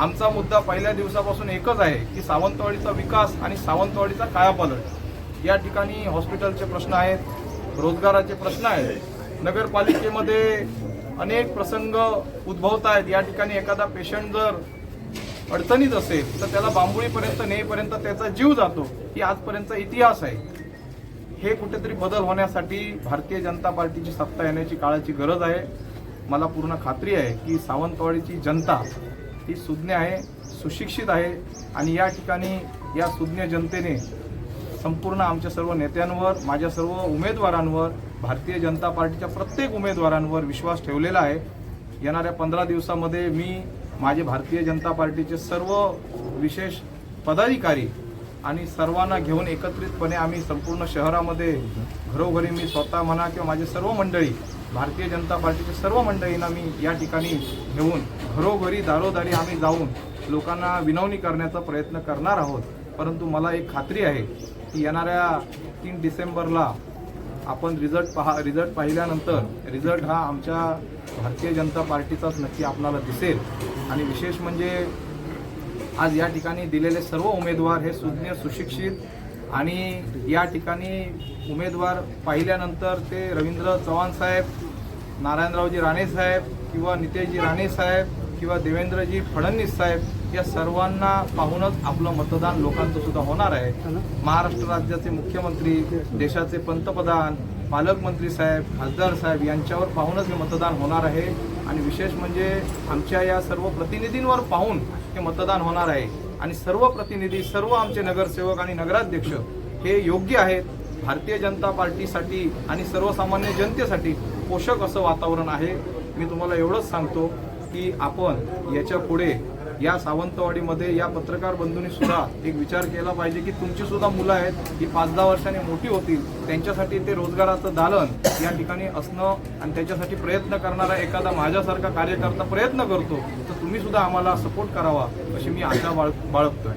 आमचा मुद्दा पहिल्या दिवसापासून एकच आहे की सावंतवाडीचा विकास आणि सावंतवाडीचा कायापालट. या ठिकाणी हॉस्पिटलचे प्रश्न आहेत रोजगाराचे प्रश्न आहेत. नगरपालिकेमध्ये अनेक प्रसंग उद्भवत आहेत. या ठिकाणी एखादा पेशंट जर अडचणीत असेल तर त्याला बांबुळीपर्यंत नेईपर्यंत त्याचा जीव जातो ही आजपर्यंतचा इतिहास आहे. हे कुठेतरी बदल होण्यासाठी भारतीय जनता पार्टीची सत्ता येण्याची काळाची गरज आहे. मला पूर्ण खात्री आहे की सावंतवाडीची जनता ही सुज्ञ आहे सुशिक्षित आहे आणि या ठिकाणी या सुज्ञ जनतेने संपूर्ण आमच्या सर्व नेत्यांवर माझ्या सर्व उमेदवारांवर भारतीय जनता पार्टीच्या प्रत्येक उमेदवारांवर विश्वास ठेवलेला आहे. येणाऱ्या पंधरा दिवसामध्ये मी माझे भारतीय जनता पार्टीचे सर्व विशेष पदाधिकारी आणि सर्वांना घेऊन एकत्रितपणे आम्ही संपूर्ण शहरामध्ये घरोघरी मी स्वतः म्हणा किंवा माझे सर्व मंडळी भारतीय जनता पार्टीच्या सर्व मंडळींना मी या ठिकाणी घेऊन घरोघरी दारोदारी आम्ही जाऊन लोकांना विनवणी करण्याचा प्रयत्न करणार आहोत. परंतु मला एक खात्री आहे की येणाऱ्या तीन डिसेंबरला आपण रिझल्ट पहा रिझल्ट पाहिल्यानंतर रिझल्ट हा आमच्या भारतीय जनता पार्टीचाच नक्की आपणाला दिसेल. आणि विशेष म्हणजे आज या ठिकाणी दिलेले सर्व उमेदवार हे सुज्ञ सुशिक्षित आणि या ठिकाणी उमेदवार पाहिल्यानंतर ते रवींद्र चव्हाण साहेब नारायणरावजी राणे साहेब किंवा नितेशजी राणे साहेब किंवा देवेंद्रजी फडणवीस साहेब या सर्वांना पाहूनच आपलं मतदान लोकांचं सुद्धा होणार आहे. महाराष्ट्र राज्याचे मुख्यमंत्री देशाचे पंतप्रधान पालकमंत्री साहेब खासदार साहेब यांच्यावर पाहूनच हे मतदान होणार आहे. आणि विशेष म्हणजे आमच्या या सर्व प्रतिनिधींवर पाहून हे मतदान होणार आहे. आणि सर्व प्रतिनिधी सर्व आमचे नगरसेवक आणि नगराध्यक्ष हे योग्य आहेत. भारतीय जनता पार्टीसाठी आणि सर्वसामान्य जनतेसाठी पोषक असं वातावरण आहे. मी तुम्हाला एवढंच सांगतो की आपण याच्यापुढे या सावंतवाडीमध्ये या पत्रकार बंधूंनी सुद्धा एक विचार केला पाहिजे की तुमची सुद्धा मुलं आहेत ही पाच दहा वर्षाने मोठी होतील त्यांच्यासाठी ते रोजगाराचं दालन या ठिकाणी असणं आणि त्याच्यासाठी प्रयत्न करणारा एखादा माझ्यासारखा कार्यकर्ता प्रयत्न करतो तुम्ही सुद्धा आम्हाला सपोर्ट करावा अशी मी आशा बाळ बाळगतोय.